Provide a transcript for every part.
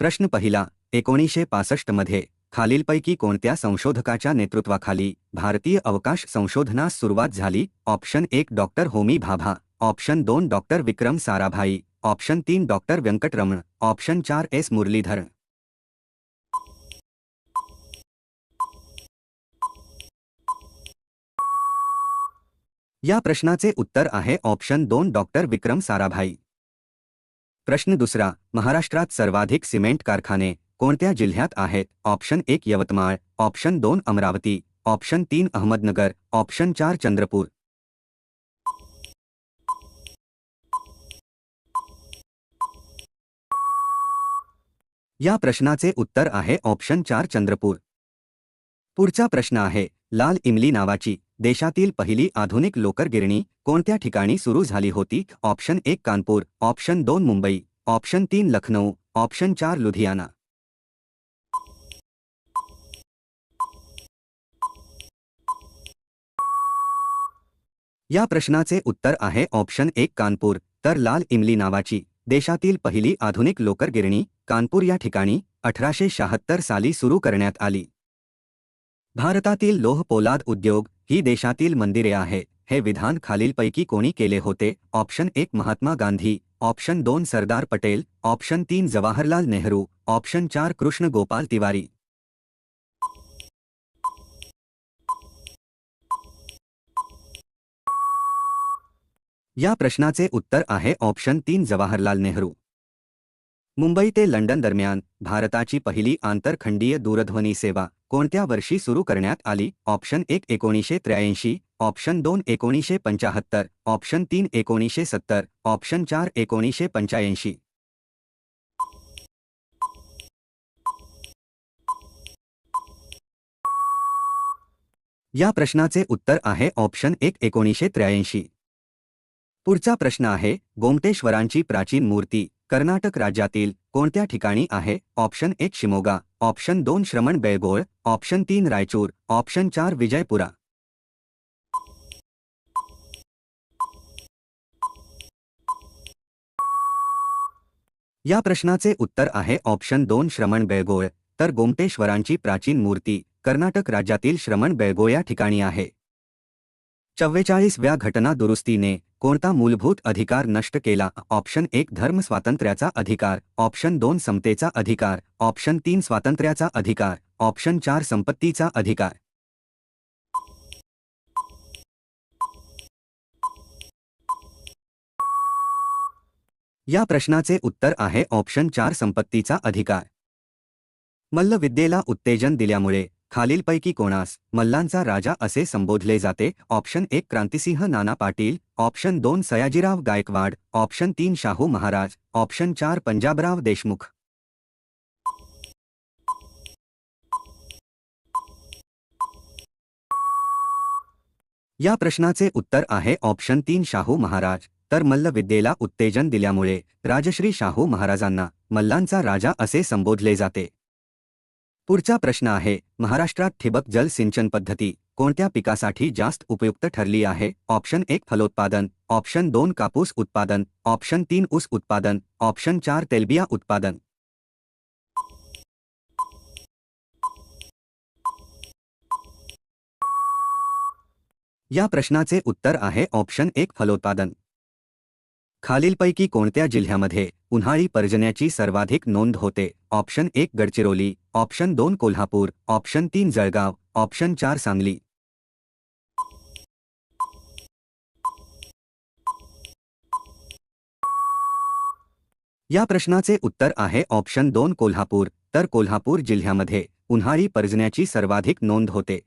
प्रश्न पहिला, एकोणीसशे पासष्ट मध्ये खालीलपैकी कोणत्या संशोधकाच्या नेतृत्वाखाली भारतीय अवकाश संशोधनास सुरुवात झाली? ऑप्शन एक, डॉक्टर होमी भाभा. ऑप्शन दोन, डॉक्टर विक्रम साराभाई. ऑप्शन तीन, डॉक्टर व्यंकटरमण. ऑप्शन चार, एस. मुरलीधर. या प्रश्नाचे उत्तर आहे ऑप्शन दोन, डॉक्टर विक्रम साराभाई. प्रश्न दुसरा, महाराष्ट्रात सर्वाधिक सिमेंट कारखाने कोणत्या जिल्ह्यात आहेत? ऑप्शन एक, यवतमाळ. ऑप्शन दोन, अमरावती. ऑप्शन तीन, अहमदनगर. ऑप्शन चार, चंद्रपूर. या प्रश्नाचे उत्तर आहे ऑप्शन चार, चंद्रपूर. पुढचा प्रश्न आहे, लाल इमली नावाची. देशातील पहिली आधुनिक लोकर गिरणी कोणत्या ठिकाणी सुरू झाली होती? ऑप्शन एक कानपूर ऑप्शन दोन मुंबई ऑप्शन तीन लखनौ ऑप्शन चार लुधियाना. या प्रश्नाचे उत्तर आहे ऑप्शन एक कानपूर तर लाल इमली नावाची देशातील पहिली आधुनिक लोकर गिरणी कानपूर या ठिकाणी अठराशे शहात्तर साली सुरू करण्यात आली. भारतातील लोह पोलाद उद्योग ही देशातील मंदिरे आहे हे विधान खालीलपैकी कोणी केले होते? ऑप्शन एक महात्मा गांधी. ऑप्शन दोन सरदार पटेल. ऑप्शन तीन जवाहरलाल नेहरू. ऑप्शन चार कृष्ण गोपाल तिवारी. या प्रश्नाचे उत्तर आहे ऑप्शन तीन जवाहरलाल नेहरू. मुंबई ते लंडन दरम्यान भारताची पहिली आंतरखंडीय दूरध्वनी सेवा कोणत्या वर्षी सुरू करण्यात आली? ऑप्शन एक एकोणीसशे त्र्याऐंशी ऑप्शन दोन एकोणीसशे पंचाहत्तर ऑप्शन तीन एकोणीसशे सत्तर ऑप्शन चार एकोणीसशे पंच्याऐंशी. या प्रश्नाचे उत्तर आहे ऑप्शन एक एकोणीसशे त्र्याऐंशी. पुढचा प्रश्न आहे गोमटेश्वरांची प्राचीन मूर्ती. कर्नाटक राज्यातील कोणत्या आहे? ऑप्शन एक शिमोगा. ऑप्शन दोन, श्रमण बेळगोळ. ऑप्शन तीन, रायचूर. ऑप्शन चार, विजयपुरा. या प्रश्नाचे उत्तर आहे ऑप्शन दोन, श्रमण बेळगोळ. तर गोमटेश्वरांची प्राचीन मूर्ती कर्नाटक राज्यातील श्रमण बेळगोळ या ठिकाणी आहे. चव्वेचाळीसव्या घटना दुरुस्तीने कोणता मूलभूत अधिकार नष्ट केला? ऑप्शन एक धर्म स्वातंत्र्याचा अधिकार. ऑप्शन दोन समतेचा अधिकार. ऑप्शन तीन स्वातंत्र्याचा अधिकार. ऑप्शन चार संपत्तीचा अधिकार. या प्रश्नाचे उत्तर आहे ऑप्शन चार संपत्तीचा अधिकार. मल्लविद्येला उत्तेजन दिल्यामुळे खालीलपैकी कोणास मल्लांचा राजा असे संबोधले जाते. ऑप्शन एक क्रांतिसिंह नाना पाटील. ऑप्शन दोन सयाजीराव गायकवाड. ऑप्शन तीन शाहू महाराज. ऑप्शन चार पंजाबराव देशमुख. या प्रश्नाचे उत्तर आहे. ऑप्शन तीन शाहू महाराज. तर मल्लविद्येला उत्तेजन दिल्यामुळे राजश्री शाहू महाराजांना मल्लांचा राजा असे संबोधले जाते. पुढचा प्रश्न आहे, महाराष्ट्रात ठिबक जल सिंचन पद्धती कोणत्या पिकासाठी जास्त उपयुक्त ठरली आहे? ऑप्शन एक, फलोत्पादन. ऑप्शन दोन, कापूस उत्पादन. ऑप्शन तीन, ऊस उत्पादन. ऑप्शन चार, तेलबिया उत्पादन. या प्रश्नाचे उत्तर आहे ऑप्शन एक, फलोत्पादन. खालीलपैकी कोणत्या जिल्ह्यामध्ये उन्हाळी पर्जन्याची सर्वाधिक नोंद होते. ऑप्शन एक गडचिरोली, ऑप्शन दोन कोल्हापूर, ऑप्शन तीन जळगाव, ऑप्शन चार सांगली. या प्रश्नाचे उत्तर आहे ऑप्शन दोन कोल्हापूर, तर कोल्हापूर जिल्ह्यामध्ये उन्हाळी पर्जन्याची सर्वाधिक नोंद होते.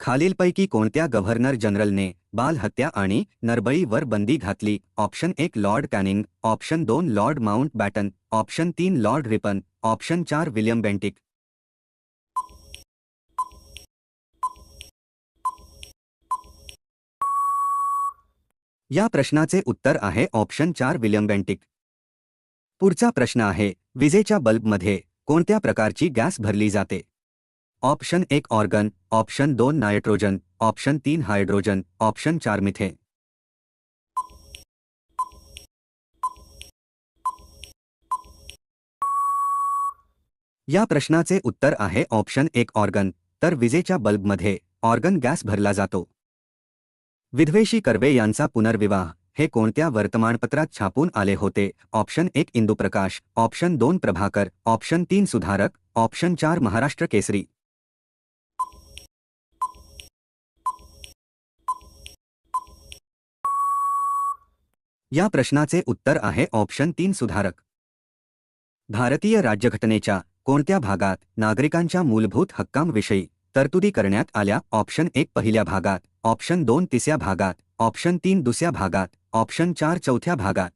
खालीलपैकी कोणत्या गव्हर्नर जनरलने बालहत्या आणि नरबळीवर बंदी घातली? ऑप्शन एक, लॉर्ड कॅनिंग. ऑप्शन दोन, लॉर्ड माउंट बॅटन. ऑप्शन तीन, लॉर्ड रिपन. ऑप्शन चार, विलियम बेंटिक. या प्रश्नाचे उत्तर आहे ऑप्शन चार, विलियम बेंटिक. पुढचा प्रश्न आहे, विजेच्या बल्बमध्ये कोणत्या प्रकारची गॅस भरली जाते? ऑप्शन एक ऑर्गन, ऑप्शन दोन नाइट्रोजन, ऑप्शन तीन हाइड्रोजन, ऑप्शन चार मिथे या प्रश्नाचे उत्तर आहे ऑप्शन एक ऑर्गन, तर विजेच्या बल्बमध्ये ऑर्गन गॅस भरला जातो. विधवेशी कर्वे यांचा पुनर्विवाह, हे कोणत्या वर्तमानपत्रात छापून आले होते? ऑप्शन एक इंदुप्रकाश, ऑप्शन दोन प्रभाकर, ऑप्शन तीन सुधारक, ऑप्शन चार महाराष्ट्र केसरी. या प्रश्नाचे उत्तर आहे ऑप्शन तीन सुधारक. भारतीय राज्यघटनेच्या कोणत्या भागात नागरिकांच्या मूलभूत हक्कांविषयी तरतुदी करण्यात आल्या? ऑप्शन एक पहिल्या भागात ऑप्शन दोन तिसऱ्या भागात ऑप्शन तीन दुसऱ्या भागात ऑप्शन चार चौथ्या भागात.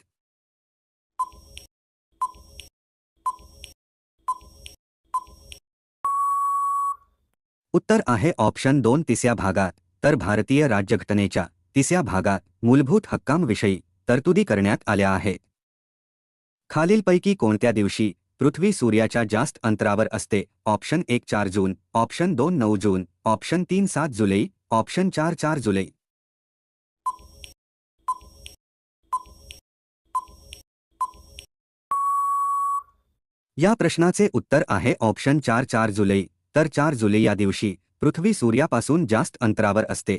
उत्तर आहे ऑप्शन दोन तिसऱ्या भागात तर भारतीय राज्यघटनेच्या तिसऱ्या भागात मूलभूत हक्कांविषयी तरतुदी करण्यात आल्या आहेत खालीलपैकी कोणत्या दिवशी पृथ्वी सूर्याच्या जास्त अंतरावर असते? ऑप्शन एक चार जून ऑप्शन दोन नऊ जून ऑप्शन तीन सात जुलै ऑप्शन चार चार जुलै. या प्रश्नाचे उत्तर आहे ऑप्शन चार चार जुलै. तर चार जुलै या दिवशी पृथ्वी सूर्यापासून जास्त अंतरावर असते.